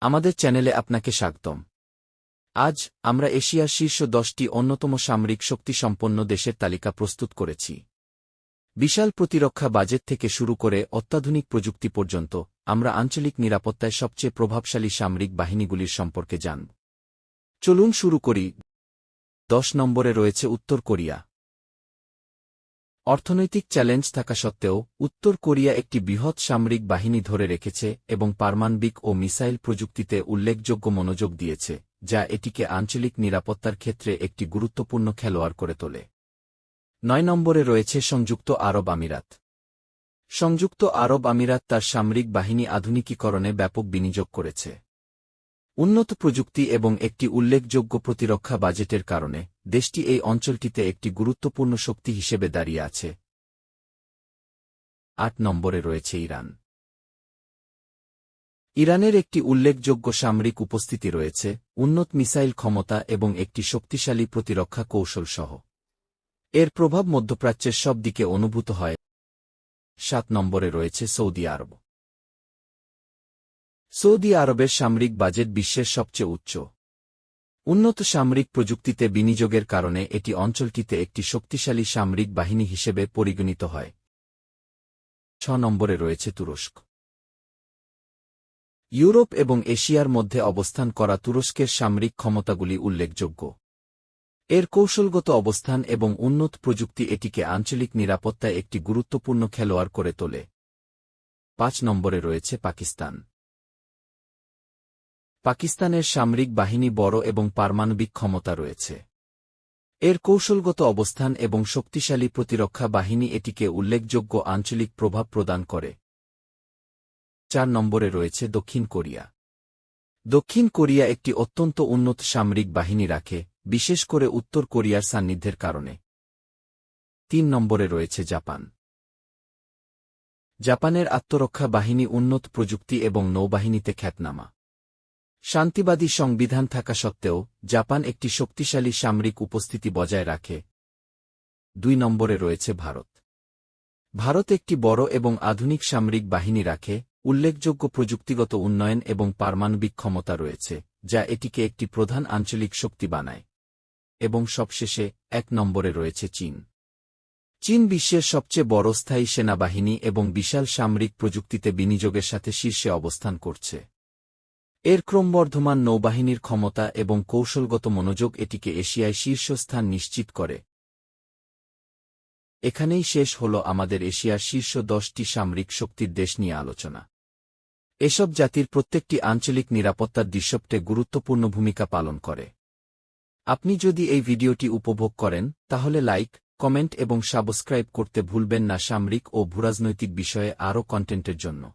আমাদের চ্যানেলে আপনাকে স্বাগতম। আজ আমরা এশিয়ার শীর্ষ দশটি অন্যতম সামরিক শক্তিসম্পন্ন দেশের তালিকা প্রস্তুত করেছি। বিশাল প্রতিরক্ষা বাজেট থেকে শুরু করে অত্যাধুনিক প্রযুক্তি পর্যন্ত আমরা আঞ্চলিক নিরাপত্তায় সবচেয়ে প্রভাবশালী সামরিক বাহিনীগুলির সম্পর্কে জানব। চলুন শুরু করি। দশ নম্বরে রয়েছে উত্তর কোরিয়া। অর্থনৈতিক চ্যালেঞ্জ থাকা সত্ত্বেও, উত্তর কোরিয়া একটি বৃহৎ সামরিক বাহিনী ধরে রেখেছে এবং পারমাণবিক ও মিসাইল প্রযুক্তিতে উল্লেখযোগ্য মনোযোগ দিয়েছে, যা এটিকে আঞ্চলিক নিরাপত্তার ক্ষেত্রে একটি গুরুত্বপূর্ণ খেলোয়াড় করে তোলে। নয় নম্বরে রয়েছে সংযুক্ত আরব আমিরাত। সংযুক্ত আরব আমিরাত তার সামরিক বাহিনী আধুনিকীকরণে ব্যাপক বিনিয়োগ করেছে। উন্নত প্রযুক্তি এবং একটি উল্লেখযোগ্য প্রতিরক্ষা বাজেটের কারণে দেশটি এই অঞ্চলটিতে একটি গুরুত্বপূর্ণ শক্তি হিসেবে দাঁড়িয়ে আছে। আট নম্বরে রয়েছে ইরান। ইরানের একটি উল্লেখযোগ্য সামরিক উপস্থিতি রয়েছে, উন্নত মিসাইল ক্ষমতা এবং একটি শক্তিশালী প্রতিরক্ষা কৌশল সহ এর প্রভাব মধ্যপ্রাচ্যের সব দিকে অনুভূত হয়। সাত নম্বরে রয়েছে সৌদি আরব। সৌদি আরবের সামরিক বাজেট বিশ্বের সবচেয়ে উচ্চ। উন্নত সামরিক প্রযুক্তিতে বিনিয়োগের কারণে এটি অঞ্চলটিতে একটি শক্তিশালী সামরিক বাহিনী হিসেবে পরিগণিত হয়। ছ নম্বরে রয়েছে তুরস্ক। ইউরোপ এবং এশিয়ার মধ্যে অবস্থান করা তুরস্কের সামরিক ক্ষমতাগুলি উল্লেখযোগ্য। এর কৌশলগত অবস্থান এবং উন্নত প্রযুক্তি এটিকে আঞ্চলিক নিরাপত্তায় একটি গুরুত্বপূর্ণ খেলোয়াড় করে তোলে। পাঁচ নম্বরে রয়েছে পাকিস্তান। পাকিস্তানের সামরিক বাহিনী বড় এবং পারমাণবিক ক্ষমতা রয়েছে। এর কৌশলগত অবস্থান এবং শক্তিশালী প্রতিরক্ষা বাহিনী এটিকে উল্লেখযোগ্য আঞ্চলিক প্রভাব প্রদান করে। চার নম্বরে রয়েছে দক্ষিণ কোরিয়া। দক্ষিণ কোরিয়া একটি অত্যন্ত উন্নত সামরিক বাহিনী রাখে, বিশেষ করে উত্তর কোরিয়ার সান্নিধ্যের কারণে। তিন নম্বরে রয়েছে জাপান। জাপানের আত্মরক্ষা বাহিনী উন্নত প্রযুক্তি এবং নৌবাহিনীতে খ্যাতনামা। শান্তিবাদী সংবিধান থাকা সত্ত্বেও, জাপান একটি শক্তিশালী সামরিক উপস্থিতি বজায় রাখে। দুই নম্বরে রয়েছে ভারত। ভারত একটি বড় এবং আধুনিক সামরিক বাহিনী রাখে, উল্লেখযোগ্য প্রযুক্তিগত উন্নয়ন এবং পারমাণবিক ক্ষমতা রয়েছে, যা এটিকে একটি প্রধান আঞ্চলিক শক্তি বানায়। এবং সবশেষে, এক নম্বরে রয়েছে চীন। চীন বিশ্বের সবচেয়ে বড় স্থায়ী সেনাবাহিনী এবং বিশাল সামরিক প্রযুক্তিতে বিনিয়োগের সাথে শীর্ষে অবস্থান করছে। এর ক্রমবর্ধমান নৌবাহিনীর ক্ষমতা এবং কৌশলগত মনোযোগ এটিকে এশিয়ায় শীর্ষস্থান নিশ্চিত করে। এখানেই শেষ হল আমাদের এশিয়ার শীর্ষ দশটি সামরিক শক্তির দেশ নিয়ে আলোচনা। এসব জাতির প্রত্যেকটি আঞ্চলিক নিরাপত্তার দৃশ্যপটে গুরুত্বপূর্ণ ভূমিকা পালন করে। আপনি যদি এই ভিডিওটি উপভোগ করেন, তাহলে লাইক, কমেন্ট এবং সাবস্ক্রাইব করতে ভুলবেন না সামরিক ও ভূরাজনৈতিক বিষয়ে আরও কন্টেন্টের জন্য।